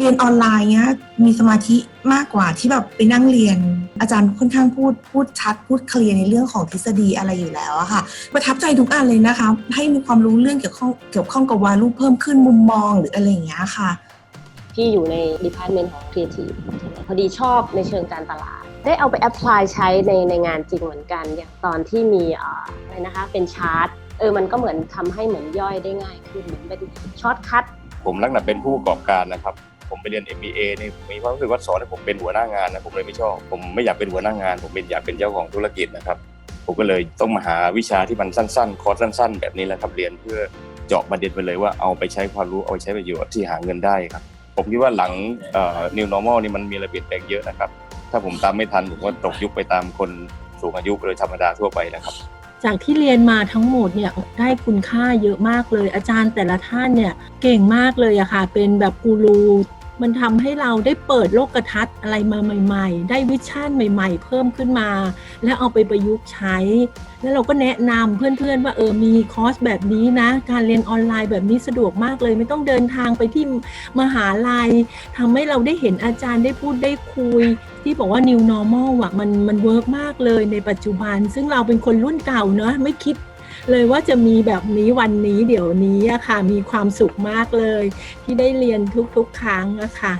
เรียนออนไลน์เนี้ยมีสมาธิมากกว่าที่แบบไปนั่งเรียน อาจารย์ค่อนข้างพูดพูดชัด พูดเคลียร์ในเรื่องของทฤษฎีอะไรอยู่แล้วอะค่ะ ประทับใจทุกอันเลยนะคะ ให้มีความรู้เรื่องเกี่ยวข้องเกี่ยวข้องกับวาลูเพิ่มขึ้นมุมมองหรืออะไรอย่างเงี้ยค่ะ พี่อยู่ใน department ของ creative พอดีชอบในเชิงการตลาด ได้เอาไป apply ใช้ในในงานจริงเหมือนกันอย่างตอนที่มีอะไรนะคะเป็นชาร์ตเออมันก็เหมือนทำให้เหมือนย่อยได้ง่ายขึ้นเหมือนเป็นช็อตคัทผมลักษณะเป็นผู้ประกอบการนะครับผมไปเรียน MBA นี่ผมมีความรู้สึกว่าสอนให้ผมเป็นหัวหน้างานนะผมเลยไม่ชอบ ผมไม่อยากเป็นหัวหน้างาน ผมเป็นอยากเป็นเจ้าของธุรกิจนะครับ ผมก็เลยต้องมาหาวิชาที่มันสั้นๆ คอร์สสั้น ๆ แบบนี้แหละครับเรียนเพื่อเจาะประเด็นไปเลยว่าเอาไปใช้ความรู้เอาไปใช้ประโยชน์ที่หาเงินได้ครับ ผมคิดว่าหลังเอ่อ new normal นี่มันมีระเบียบแปลงเยอะนะครับ ถ้าผมตามไม่ทันผมก็ตกยุคไปตามคนสูงอายุโดยธรรมดาทั่วไปนะครับ จากที่เรียนมาทั้งหมดเนี่ยได้คุณค่าเยอะมากเลย อาจารย์แต่ละท่านเนี่ยเก่งมากเลยอะค่ะ เป็นแบบกูรู มันทำให้เราได้เปิดโลกทัศน์อะไรมาใหม่ ๆ ได้วิชั่นใหม่ ๆ เพิ่มขึ้นมา แล้วเอาไปประยุกต์ใช้ แล้วเราก็แนะนำเพื่อนๆว่าเออมีคอร์สแบบนี้นะ การเรียนออนไลน์แบบนี้สะดวกมากเลย ไม่ต้องเดินทางไปที่มหาลัยทำให้เราได้เห็นอาจารย์ได้พูดได้คุย ที่บอกว่า new normal อะมันมันเวิร์กมากเลยในปัจจุบัน ซึ่งเราเป็นคนรุ่นเก่าเนอะไม่คิด เลยว่าจะมีแบบนี้วันนี้เดี๋ยวนี้อะค่ะ มีความสุขมากเลย ที่ได้เรียนทุกๆ ครั้งอะค่ะ